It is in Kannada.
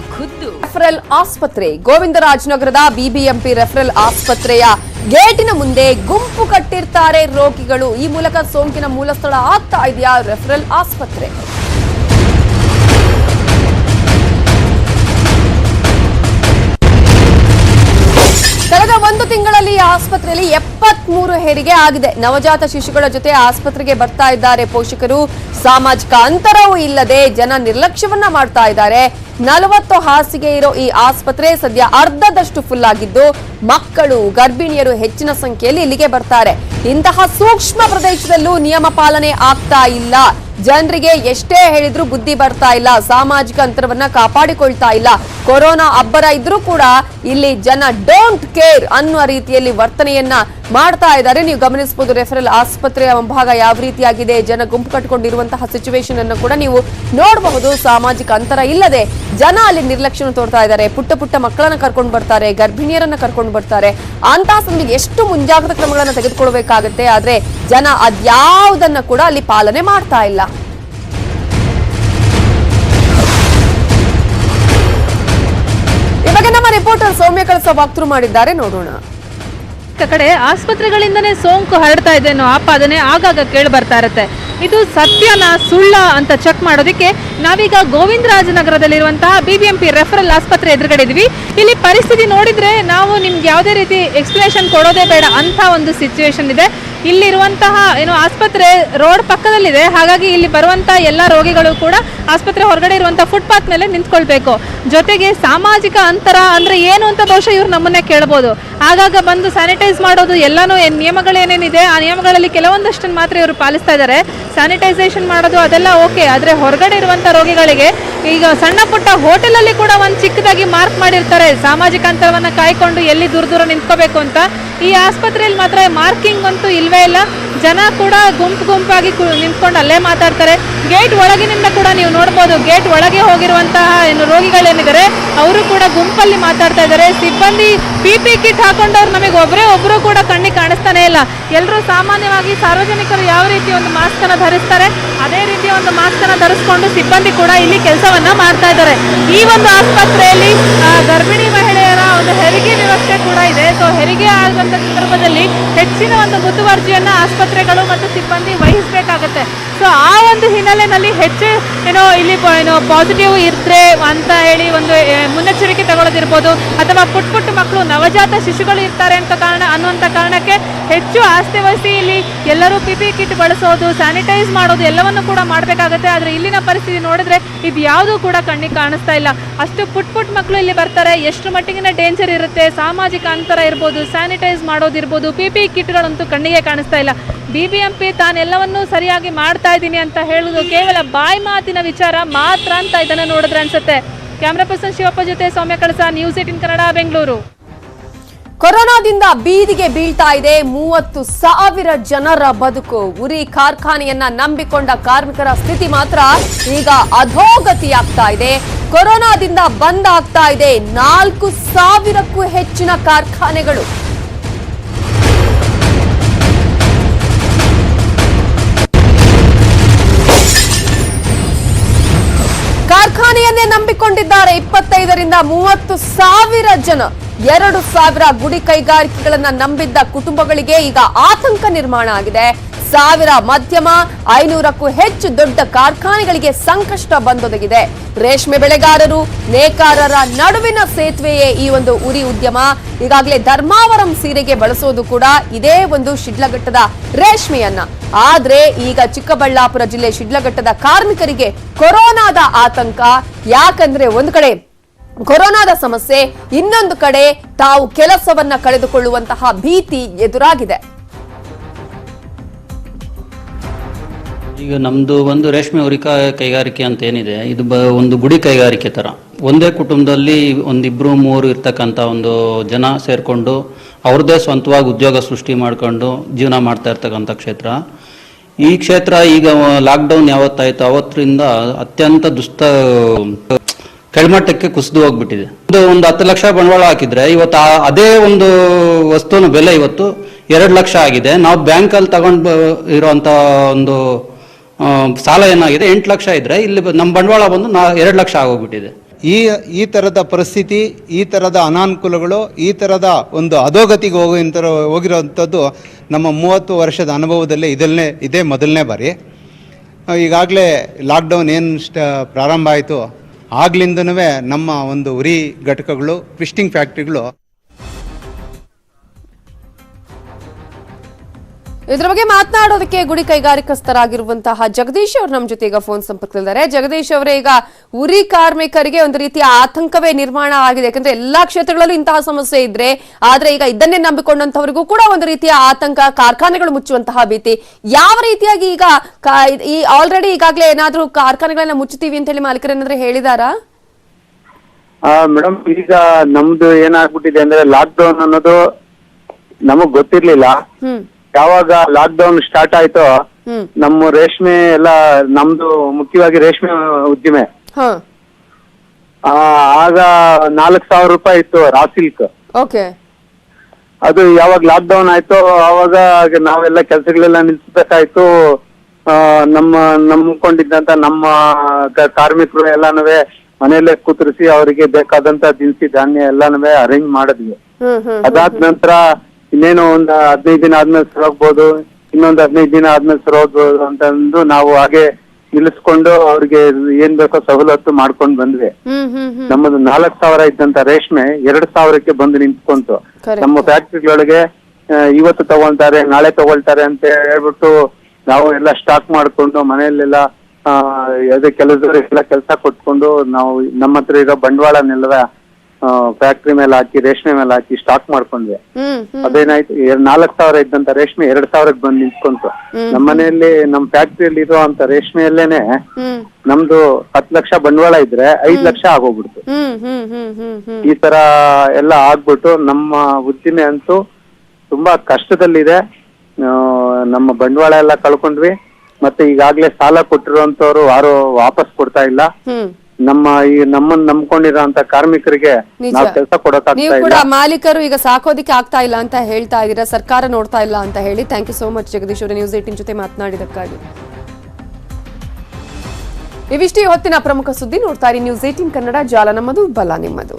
ಖುದ್ದು. ರೆಫರಲ್ ಆಸ್ಪತ್ರೆ. ಗೋವಿಂದರಾಜನಗರದ ಬಿಬಿಎಂಪಿ ರೆಫರಲ್ ಆಸ್ಪತ್ರೆಯ ಗೇಟಿನ ಮುಂದೆ ಗುಂಪು ಕಟ್ಟಿರ್ತಾರೆ ರೋಗಿಗಳು. ಈ ಮೂಲಕ ಸೋಂಕಿನ ಮೂಲಸ್ಥಳ ಆಗ್ತಾ ಇದೆಯಾ ರೆಫರಲ್ ಆಸ್ಪತ್ರೆ? ತಿಂಗಳಲ್ಲಿ ಎಪ್ಪತ್ ಆಸ್ಪತ್ರೆಯಲ್ಲಿ ಎಪ್ಪತ್ಮೂರು ಹೆರಿಗೆ ಆಗಿದೆ. ನವಜಾತ ಶಿಶುಗಳ ಜೊತೆ ಆಸ್ಪತ್ರೆಗೆ ಬರ್ತಾ ಇದ್ದಾರೆ ಪೋಷಕರು. ಸಾಮಾಜಿಕ ಅಂತರವೂ ಇಲ್ಲದೆ ಜನ ನಿರ್ಲಕ್ಷ್ಯವನ್ನ ಮಾಡ್ತಾ ಇದ್ದಾರೆ. ನಲವತ್ತು ಹಾಸಿಗೆ ಇರೋ ಈ ಆಸ್ಪತ್ರೆ ಸದ್ಯ ಅರ್ಧದಷ್ಟು ಫುಲ್ ಆಗಿದ್ದು, ಮಕ್ಕಳು, ಗರ್ಭಿಣಿಯರು ಹೆಚ್ಚಿನ ಸಂಖ್ಯೆಯಲ್ಲಿ ಇಲ್ಲಿಗೆ ಬರ್ತಾರೆ. ಇಂತಹ ಸೂಕ್ಷ್ಮ ಪ್ರದೇಶದಲ್ಲೂ ನಿಯಮ ಪಾಲನೆ ಆಗ್ತಾ ಇಲ್ಲ. ಜನರಿಗೆ ಎಷ್ಟೇ ಹೇಳಿದ್ರು ಬುದ್ಧಿ ಬರ್ತಾ ಇಲ್ಲ, ಸಾಮಾಜಿಕ ಅಂತರವನ್ನ ಕಾಪಾಡಿಕೊಳ್ತಾ ಇಲ್ಲ. ಕೊರೋನಾ ಅಬ್ಬರ ಇದ್ರೂ ಕೂಡ ಇಲ್ಲಿ ಜನ ಡೋಂಟ್ ಕೇರ್ ಅನ್ನುವ ರೀತಿಯಲ್ಲಿ ವರ್ತನೆಯನ್ನ ಮಾಡ್ತಾ ಇದ್ದಾರೆ. ನೀವು ಗಮನಿಸಬಹುದು ರೆಫರಲ್ ಆಸ್ಪತ್ರೆಯ ಮುಂಭಾಗ ಯಾವ ರೀತಿಯಾಗಿದೆ, ಜನ ಗುಂಪು ಕಟ್ಟಿಕೊಂಡಿರುವಂತಹ ಸಿಚುವೇಶನ್ ಅನ್ನು ಕೂಡ ನೀವು ನೋಡಬಹುದು. ಸಾಮಾಜಿಕ ಅಂತರ ಇಲ್ಲದೆ ಜನ ಅಲ್ಲಿ ನಿರ್ಲಕ್ಷ್ಯ ತೋರ್ತಾ ಇದ್ದಾರೆ. ಪುಟ್ಟ ಪುಟ್ಟ ಮಕ್ಕಳನ್ನ ಕರ್ಕೊಂಡು ಬರ್ತಾರೆ, ಗರ್ಭಿಣಿಯರನ್ನ ಕರ್ಕೊಂಡು ಬರ್ತಾರೆ. ಅಂತಹ ಸಮಯ ಎಷ್ಟು ಮುಂಜಾಗ್ರತಾ ಕ್ರಮಗಳನ್ನ ತೆಗೆದುಕೊಳ್ಬೇಕಾಗುತ್ತೆ? ಆದ್ರೆ ಜನ ಅದ್ಯಾವುದನ್ನ ಕೂಡ ಅಲ್ಲಿ ಪಾಲನೆ ಮಾಡ್ತಾ ಇಲ್ಲ. ರಿಪೋರ್ಟರ್ ಸೌಮ್ಯ ಕಳಸ ವಾಕ್ತೃ ಮಾಡಿದ್ದಾರೆ, ನೋಡೋಣ. ಕಡೆ ಆಸ್ಪತ್ರೆಗಳಿಂದನೇ ಸೋಂಕು ಹರಡ್ತಾ ಇದೆ ಅನ್ನೋ ಆಪಾದನೆ ಆಗಾಗ ಕೇಳಿ ಬರ್ತಾ ಇರುತ್ತೆ. ಇದು ಸತ್ಯನ ಸುಳ್ಳ ಅಂತ ಚೆಕ್ ಮಾಡೋದಕ್ಕೆ ನಾವೀಗ ಗೋವಿಂದರಾಜನಗರದಲ್ಲಿರುವಂತಹ ಪಿ ರೆಫರಲ್ ಆಸ್ಪತ್ರೆ ಎದುರುಗಡೆ ಇದೀವಿ. ಇಲ್ಲಿ ಪರಿಸ್ಥಿತಿ ನೋಡಿದ್ರೆ ನಾವು ನಿಮ್ಗೆ ಯಾವುದೇ ರೀತಿ ಎಕ್ಸ್ಪ್ಲನೇಷನ್ ಕೊಡೋದೇ ಬೇಡ ಅಂತ ಒಂದು ಸಿಚುವೇಶನ್ ಇದೆ. ಇಲ್ಲಿರುವಂತಹ ಏನು ಆಸ್ಪತ್ರೆ ರೋಡ್ ಪಕ್ಕದಲ್ಲಿದೆ. ಹಾಗಾಗಿ ಇಲ್ಲಿ ಬರುವಂತಹ ಎಲ್ಲ ರೋಗಿಗಳು ಕೂಡ ಆಸ್ಪತ್ರೆ ಹೊರಗಡೆ ಇರುವಂತಹ ಫುಟ್ಪಾತ್ ಮೇಲೆ ನಿಂತ್ಕೊಳ್ಬೇಕು. ಜೊತೆಗೆ ಸಾಮಾಜಿಕ ಅಂತರ ಅಂದ್ರೆ ಏನು ಅಂತ ಬಹುಶಃ ಇವ್ರು ನಮ್ಮನ್ನೇ ಕೇಳ್ಬೋದು. ಆಗಾಗ ಬಂದು ಸ್ಯಾನಿಟೈಸ್ ಮಾಡೋದು ಎಲ್ಲಾನು ನಿಯಮಗಳೇನೇನಿದೆ? ಆ ನಿಯಮಗಳಲ್ಲಿ ಕೆಲವೊಂದಷ್ಟನ್ನು ಮಾತ್ರ ಇವರು ಪಾಲಿಸ್ತಾ ಇದ್ದಾರೆ. ಸ್ಯಾನಿಟೈಸೇಷನ್ ಮಾಡೋದು ಅದೆಲ್ಲ ಓಕೆ ಆದರೆ ಹೊರಗಡೆ ಇರುವಂಥ ರೋಗಿಗಳಿಗೆ ಈಗ ಸಣ್ಣ ಪುಟ್ಟ ಹೋಟೆಲಲ್ಲಿ ಕೂಡ ಒಂದು ಚಿಕ್ಕದಾಗಿ ಮಾರ್ಕ್ ಮಾಡಿರ್ತಾರೆ. ಸಾಮಾಜಿಕ ಅಂತರವನ್ನು ಕಾಯ್ಕೊಂಡು ಎಲ್ಲಿ ದೂರ ದೂರ ನಿಂತ್ಕೋಬೇಕು ಅಂತ. ಈ ಆಸ್ಪತ್ರೆಯಲ್ಲಿ ಮಾತ್ರ ಮಾರ್ಕಿಂಗ್ ಅಂತೂ ಇಲ್ವೇ ಇಲ್ಲ. ಜನ ಕೂಡ ಗುಂಪು ಗುಂಪಾಗಿ ನಿಂತ್ಕೊಂಡು ಅಲ್ಲೇ ಮಾತಾಡ್ತಾರೆ. ಗೇಟ್ ಒಳಗಿನಿಂದ ಕೂಡ ನೀವು ನೋಡ್ಬೋದು, ಗೇಟ್ ಒಳಗೆ ಹೋಗಿರುವಂತಹ ಏನು ರೋಗಿಗಳೇನಿದ್ದಾರೆ, ಅವರು ಕೂಡ ಗುಂಪಲ್ಲಿ ಮಾತಾಡ್ತಾ ಇದ್ದಾರೆ. ಸಿಬ್ಬಂದಿ ಪಿ ಪಿ ಕಿಟ್ ಹಾಕೊಂಡವ್ರು ನಮಗೆ ಒಬ್ಬರೇ ಒಬ್ಬರು ಕೂಡ ಕಣ್ಣಿಗೆ ಕಾಣಿಸ್ತಾನೆ ಇಲ್ಲ. ಎಲ್ಲರೂ ಸಾಮಾನ್ಯವಾಗಿ ಸಾರ್ವಜನಿಕರು ಯಾವ ರೀತಿ ಒಂದು ಮಾಸ್ಕ್ ಅನ್ನ ಧರಿಸ್ತಾರೆ, ಅದೇ ರೀತಿ ಒಂದು ಮಾಸ್ಕ್ ಅನ್ನ ಧರಿಸ್ಕೊಂಡು ಸಿಬ್ಬಂದಿ ಕೂಡ ಇಲ್ಲಿ ಕೆಲಸವನ್ನ ಮಾಡ್ತಾ ಇದ್ದಾರೆ. ಈ ಒಂದು ಆಸ್ಪತ್ರೆಯಲ್ಲಿ ಗರ್ಭಿಣಿ ವ್ಯವಸ್ಥೆ ಕೂಡ ಇದೆ. ಸೊ ಹೆರಿಗೆ ಆಗುವಂತ ಸಂದರ್ಭದಲ್ಲಿ ಹೆಚ್ಚಿನ ಒಂದು ಮುತುವರ್ಜಿಯನ್ನ ಆಸ್ಪತ್ರೆಗಳು ಮತ್ತು ಸಿಬ್ಬಂದಿ ವಹಿಸಬೇಕಾಗತ್ತೆ. ಸೊ ಆ ಒಂದು ಹಿನ್ನೆಲೆಯಲ್ಲಿ ಹೆಚ್ಚು ಏನೋ ಇಲ್ಲಿ ಏನೋ ಪಾಸಿಟಿವ್ ಇದ್ರೆ ಅಂತ ಹೇಳಿ ಒಂದು ಮುನ್ನೆಚ್ಚರಿಕೆ ತಗೊಳ್ಳೋದಿರ್ಬೋದು. ಅಥವಾ ಪುಟ್ ಪುಟ್ಟ ಮಕ್ಕಳು ನವಜಾತ ಶಿಶುಗಳು ಇರ್ತಾರೆ ಅಂತ ಕಾರಣ ಅನ್ನುವಂಥ ಕಾರಣಕ್ಕೆ ಹೆಚ್ಚು ಆಸ್ತಿ ವಹಿಸಿ ಇಲ್ಲಿ ಎಲ್ಲರೂ ಪಿಪಿ ಕಿಟ್ ಬಳಸೋದು ಸ್ಯಾನಿಟೈಸ್ ಮಾಡೋದು ಎಲ್ಲವನ್ನು ಕೂಡ ಮಾಡಬೇಕಾಗತ್ತೆ. ಆದರೆ ಇಲ್ಲಿನ ಪರಿಸ್ಥಿತಿ ನೋಡಿದ್ರೆ ಇದು ಯಾವುದೂ ಕೂಡ ಕಣ್ಣಿಗೆ ಕಾಣಿಸ್ತಾ ಇಲ್ಲ. ಅಷ್ಟು ಪುಟ್ ಪುಟ್ ಮಕ್ಕಳು ಇಲ್ಲಿ ಬರ್ತಾರೆ. ಎಷ್ಟು ಮಟ್ಟಿಗಿನ ಡೇಂಜರ್ ಇರುತ್ತೆ? ಸಾಮಾಜಿಕ ಅಂತರ ಇರ್ಬೋದು ಸ್ಯಾನಿಟೈಸ್ ಮಾಡೋದಿರ್ಬೋದು ಪಿ ಪಿ ಕಿಟ್ಗಳಂತೂ ಕಣ್ಣಿಗೆ ಕಾಣಿಸ್ತಾ ಇಲ್ಲ. ಬಿ ಬಿ ಎಂ ಪಿ ತಾನೆಲ್ಲವನ್ನೂ ಸರಿಯಾಗಿ ಮಾಡ್ತಾ ಇದ್ದೀನಿ ಅಂತ ಹೇಳೋದು ಕೇವಲ ಬಾಯಿ ಮಾತಿನ ವಿಚಾರ ಮಾತ್ರ ಅಂತ ಇದನ್ನು ನೋಡಿದ್ರೆ ಅನ್ಸುತ್ತೆ. ಕ್ಯಾಮ್ರಾ ಪರ್ಸನ್ ಶಿವಪ್ಪ ಜೊತೆ ಸೌಮ್ಯ ಕಳಸ ನ್ಯೂಸ್ ಏಟಿನ್ ಕನ್ನಡ, ಬೆಂಗಳೂರು. ಕೊರೋನಾದಿಂದ ಬೀದಿಗೆ ಬೀಳ್ತಾ ಇದೆ ಮೂವತ್ತು ಸಾವಿರ ಜನರ ಬದುಕು. ಉರಿ ಕಾರ್ಖಾನೆಯನ್ನ ನಂಬಿಕೊಂಡ ಕಾರ್ಮಿಕರ ಸ್ಥಿತಿ ಮಾತ್ರ ಈಗ ಅಧೋಗತಿಯಾಗ್ತಾ ಇದೆ. ಕೊರೋನಾದಿಂದ ಬಂದ್ ಆಗ್ತಾ ಇದೆ. ನಾಲ್ಕು ಸಾವಿರಕ್ಕೂ ಹೆಚ್ಚಿನ ಕಾರ್ಖಾನೆಗಳು. ಕಾರ್ಖಾನೆಯನ್ನೇ ನಂಬಿಕೊಂಡಿದ್ದಾರೆ. ಇಪ್ಪತ್ತೈದರಿಂದ ಮೂವತ್ತು ಸಾವಿರ ಜನ. ಎರಡು ಸಾವಿರ ಗುಡಿ ಕೈಗಾರಿಕೆಗಳನ್ನ ನಂಬಿದ್ದ ಕುಟುಂಬಗಳಿಗೆ ಈಗ ಆತಂಕ ನಿರ್ಮಾಣ ಆಗಿದೆ. ಸಾವಿರ ಮಧ್ಯಮ, ಐನೂರಕ್ಕೂ ಹೆಚ್ಚು ದೊಡ್ಡ ಕಾರ್ಖಾನೆಗಳಿಗೆ ಸಂಕಷ್ಟ ಬಂದೊದಗಿದೆ. ರೇಷ್ಮೆ ಬೆಳೆಗಾರರು, ನೇಕಾರರ ನಡುವಿನ ಸೇತುವೆಯೇ ಈ ಒಂದು ಉರಿ ಉದ್ಯಮ. ಈಗಾಗಲೇ ಧರ್ಮಾವರಂ ಸೀರೆಗೆ ಬಳಸೋದು ಕೂಡ ಇದೇ ಒಂದು ಶಿಡ್ಲಘಟ್ಟದ ರೇಷ್ಮೆಯನ್ನ. ಆದ್ರೆ ಈಗ ಚಿಕ್ಕಬಳ್ಳಾಪುರ ಜಿಲ್ಲೆ ಶಿಡ್ಲಘಟ್ಟದ ಕಾರ್ಮಿಕರಿಗೆ ಕೊರೋನಾದ ಆತಂಕ. ಯಾಕಂದ್ರೆ ಒಂದು ಕಡೆ ಕೊರೋನಾದ ಸಮಸ್ಯೆ, ಇನ್ನೊಂದು ಕಡೆ ತಾವು ಕೆಲಸವನ್ನ ಕಳೆದುಕೊಳ್ಳುವಂತಹ ಭೀತಿ ಎದುರಾಗಿದೆ. ಈಗ ನಮ್ದು ಒಂದು ರೇಷ್ಮೆ ಉರಿಕಾ ಕೈಗಾರಿಕೆ ಅಂತ ಏನಿದೆ, ಇದು ಒಂದು ಗುಡಿ ಕೈಗಾರಿಕೆ ಥರ ಒಂದೇ ಕುಟುಂಬದಲ್ಲಿ ಒಂದಿಬ್ಬರು ಮೂರು ಇರ್ತಕ್ಕಂತ ಒಂದು ಜನ ಸೇರಿಕೊಂಡು ಅವ್ರದ್ದೇ ಸ್ವಂತವಾಗಿ ಉದ್ಯೋಗ ಸೃಷ್ಟಿ ಮಾಡ್ಕೊಂಡು ಜೀವನ ಮಾಡ್ತಾ ಇರ್ತಕ್ಕಂಥ ಕ್ಷೇತ್ರ. ಈ ಕ್ಷೇತ್ರ ಈಗ ಲಾಕ್ಡೌನ್ ಯಾವತ್ತಾಯ್ತು ಅವತ್ತರಿಂದ ಅತ್ಯಂತ ದುಸ್ತ ಕೆಳಮಟ್ಟಕ್ಕೆ ಕುಸಿದು ಹೋಗ್ಬಿಟ್ಟಿದೆ. ಒಂದು ಒಂದು ಹತ್ತು ಲಕ್ಷ ಬಂಡವಾಳ ಹಾಕಿದ್ರೆ ಇವತ್ತು ಅದೇ ಒಂದು ವಸ್ತುವಿನ ಬೆಲೆ ಇವತ್ತು ಎರಡು ಲಕ್ಷ ಆಗಿದೆ. ನಾವು ಬ್ಯಾಂಕಲ್ಲಿ ತಗೊಂಡು ಇರುವಂತ ಒಂದು ಸಾಲ ಏನಾಗಿದೆ? ಎಂಟು ಲಕ್ಷ ಇದ್ರೆ ಇಲ್ಲಿ ನಮ್ಮ ಬಂಡವಾಳ ಬಂದು ನಾ ಎರಡು ಲಕ್ಷ ಆಗೋಗ್ಬಿಟ್ಟಿದೆ. ಈ ಈ ಥರದ ಪರಿಸ್ಥಿತಿ, ಈ ಥರದ ಅನಾನುಕೂಲಗಳು, ಈ ಥರದ ಒಂದು ಅಧೋಗತಿಗೆ ಹೋಗುವಂಥ ಹೋಗಿರೋವಂಥದ್ದು ನಮ್ಮ ಮೂವತ್ತು ವರ್ಷದ ಅನುಭವದಲ್ಲೇ ಇದಲ್ಲೇ ಇದೇ ಮೊದಲನೇ ಬಾರಿ. ಈಗಾಗಲೇ ಲಾಕ್ಡೌನ್ ಏನು ಪ್ರಾರಂಭ ಆಯಿತು ಆಗ್ಲಿಂದನೂ ನಮ್ಮ ಒಂದು ಉರಿ ಘಟಕಗಳು, ಟ್ವಿಸ್ಟಿಂಗ್ ಫ್ಯಾಕ್ಟ್ರಿಗಳು ಇದ್ರ ಬಗ್ಗೆ ಮಾತನಾಡೋದಕ್ಕೆ ಗುಡಿ ಕೈಗಾರಿಕಸ್ಥರಾಗಿರುವಂತಹ ಜಗದೀಶ್ ಅವರು ನಮ್ಮ ಜೊತೆ ಈಗ ಫೋನ್ ಸಂಪರ್ಕದಲ್ಲಿದ್ದಾರೆ. ಜಗದೀಶ್ ಅವರೇ ಈಗ ಉರಿ ಕಾರ್ಮಿಕರಿಗೆ ಒಂದು ರೀತಿಯ ಆತಂಕವೇ ನಿರ್ಮಾಣ ಆಗಿದೆ. ಯಾಕಂದ್ರೆ ಎಲ್ಲಾ ಕ್ಷೇತ್ರಗಳಲ್ಲೂ ಇಂತಹ ಸಮಸ್ಯೆ ಇದ್ರೆ ಆದ್ರೆ ಈಗ ಇದನ್ನೇ ನಂಬಿಕೊಂಡಂತವರಿಗೂ ಕೂಡ ಒಂದು ರೀತಿಯ ಆತಂಕ ಕಾರ್ಖಾನೆಗಳು ಮುಚ್ಚುವಂತಹ ಭೀತಿ. ಯಾವ ರೀತಿಯಾಗಿ ಈಗ ಈ ಆಲ್ರೆಡಿ ಈಗಾಗಲೇ ಏನಾದ್ರೂ ಕಾರ್ಖಾನೆಗಳನ್ನ ಮುಚ್ಚುತ್ತೀವಿ ಅಂತ ಹೇಳಿ ಮಾಲೀಕರು ಏನಾದ್ರೆ ಹೇಳಿದಾರಾ? ಮೇಡಮ್ ಈಗ ನಮ್ದು ಏನಾಗ್ಬಿಟ್ಟಿದೆ ಅಂದ್ರೆ ಲಾಕ್ಡೌನ್ ಅನ್ನೋದು ನಮಗ್ ಗೊತ್ತಿರ್ಲಿಲ್ಲ. ಯಾವಾಗ ಲಾಕ್ಡೌನ್ ಸ್ಟಾರ್ಟ್ ಆಯ್ತೋ ಹ್ಮ್. ನಮ್ಮ ರೇಷ್ಮೆ ಎಲ್ಲ ನಮ್ದು ಮುಖ್ಯವಾಗಿ ರೇಷ್ಮೆ ಉದ್ದಿಮೆ. ಹ. ಆ, ಆಗ ನಾಲ್ಕು ಸಾವಿರ ರೂಪಾಯಿ ಇತ್ತು ರಾ ಸಿಲ್ಕ್ ಓಕೆ. ಅದು ಯಾವಾಗ ಲಾಕ್ ಡೌನ್ ಆಯ್ತೋ ಅವಾಗ ನಾವೆಲ್ಲ ಕೆಲಸಗಳೆಲ್ಲ ನಿಲ್ಸ್ಬೇಕಾಯ್ತು. ಆ, ನಮ್ಮ ನಂಬ್ಕೊಂಡಿದ್ದಂತ ನಮ್ಮ ಕ- ಕಾರ್ಮಿಕರು ಎಲ್ಲಾನು ಮನೆಯಲ್ಲೇ ಕೂತರಿಸಿ ಅವರಿಗೆ ಬೇಕಾದಂತ ದಿನಸಿ ಧಾನ್ಯ ಎಲ್ಲಾನು ಅರೇಂಜ್ ಮಾಡಿದ್ವಿ. ಹ್ಮ್ ಹ್ಮ್. ಅದಾದ ನಂತರ ಇನ್ನೇನು ಒಂದ್ ಹದಿನೈದು ದಿನ ಆದ್ಮೇಲೆ ಸರೋಗ್ಬೋದು ಇನ್ನೊಂದ್ ಹದಿನೈದು ದಿನ ಆದ್ಮೇಲೆ ಸರೋಗ್ಬೋದು ಅಂತಂದು ನಾವು ಹಾಗೆ ನಿಲ್ಲಿಸ್ಕೊಂಡು ಅವ್ರಿಗೆ ಏನ್ ಬೇಕೋ ಸವಲತ್ತು ಮಾಡ್ಕೊಂಡು ಬಂದ್ವಿ. ನಮ್ಮದು ನಾಲ್ಕ್ ಸಾವಿರ ಇದ್ದಂತ ರೇಷ್ಮೆ ಎರಡ್ ಸಾವಿರಕ್ಕೆ ಬಂದು ನಿಂತ್ಕೊಂತು. ನಮ್ಮ ಫ್ಯಾಕ್ಟ್ರಿಗಳೊಳಗೆ ಇವತ್ತು ತಗೊಳ್ತಾರೆ ನಾಳೆ ತಗೊಳ್ತಾರೆ ಅಂತ ಹೇಳ್ಬಿಟ್ಟು ನಾವು ಎಲ್ಲ ಸ್ಟಾಕ್ ಮಾಡ್ಕೊಂಡು ಮನೆಯಲ್ಲೆಲ್ಲ ಆ, ಅದೇ ಕೆಲಸದವರಿಗೆಲ್ಲ ಕೆಲಸ ಕೊಟ್ಕೊಂಡು ನಾವು ನಮ್ಮ ಹತ್ರ ಇರೋ ಬಂಡವಾಳನೆಲ್ಲ ಫ್ಯಾಕ್ಟ್ರಿ ಮೇಲೆ ಹಾಕಿ ರೇಷ್ಮೆ ಮೇಲೆ ಹಾಕಿ ಸ್ಟಾಕ್ ಮಾಡ್ಕೊಂಡ್ವಿ. ಹ್ಮ್ ಹ್ಮ್. ಅದೇನಾಯ್ತು ಎರಡ್ ನಾಲ್ಕ್ ಸಾವಿರ ಇದ್ದಂತ ರೇಷ್ಮೆ ಎರಡ್ ಸಾವಿರಕ್ಕೆ ಬಂದು ನಿಂತ್ಕೊಂತು. ನಮ್ಮ ಮನೆಯಲ್ಲಿ ನಮ್ಮ ಫ್ಯಾಕ್ಟ್ರಿಯಲ್ಲಿ ಅಂತ ರೇಷ್ಮೆಯಲ್ಲೇನೆ ಹ್ಮ್. ನಮ್ದು ಹತ್ತು ಲಕ್ಷ ಬಂಡವಾಳ ಇದ್ರೆ ಐದ್ ಲಕ್ಷ ಆಗೋಗ್ಬಿಡ್ತು. ಹ್ಮ್ ಹ್ಮ್ ಹ್ಮ್ ಹ್ಮ್ ಹ್ಮ್. ಈ ತರ ಎಲ್ಲ ಆಗ್ಬಿಟ್ಟು ನಮ್ಮ ಉದ್ದಿಮೆ ಅಂತೂ ತುಂಬಾ ಕಷ್ಟದಲ್ಲಿದೆ. ಆ, ನಮ್ಮ ಬಂಡವಾಳ ಎಲ್ಲ ಕಳ್ಕೊಂಡ್ವಿ. ಮತ್ತೆ ಈಗಾಗ್ಲೇ ಸಾಲ ಕೊಟ್ಟಿರುವಂತವ್ರು ಯಾರು ವಾಪಸ್ ಕೊಡ್ತಾ ಇಲ್ಲ. ಹ್ಮ್. ನಮ್ಮ ಈ ನಮ್ಮನ್ನ ನಂಬ್ಕೊಂಡಿರೋಂತ ಕಾರ್ಮಿಕರಿಗೆ ನಿಜ. ನಾವು ಕೆಲಸ ನೀವು ಕೊಡಕ್ಕಾಗ್ತಾ ಕೂಡ ಇಲ್ಲ. ಮಾಲೀಕರು ಈಗ ಸಾಕೋದಿಕ್ಕೆ ಆಗ್ತಾ ಇಲ್ಲ ಅಂತ ಹೇಳ್ತಾ ಇದ್ದೀರಾ? ಸರ್ಕಾರ ನೋಡ್ತಾ ಇಲ್ಲ ಅಂತ ಹೇಳಿ. Thank you so much Jagadish ಅವರೇ. ನ್ಯೂಸ್ ಏಟಿನ್ ಜೊತೆ ಮಾತನಾಡಿದಕ್ಕಾಗಿ ಇವಿಷ್ಟೇ ಹೊತ್ತಿನ ಪ್ರಮುಖ ಸುದ್ದಿ. ನೋಡ್ತಾ ಇರಿ ನ್ಯೂಸ್ ಏಟಿನ್ ಕನ್ನಡ ಜಾಲ ನಮ್ಮದು ಬಲ ನಿಮ್ಮದು.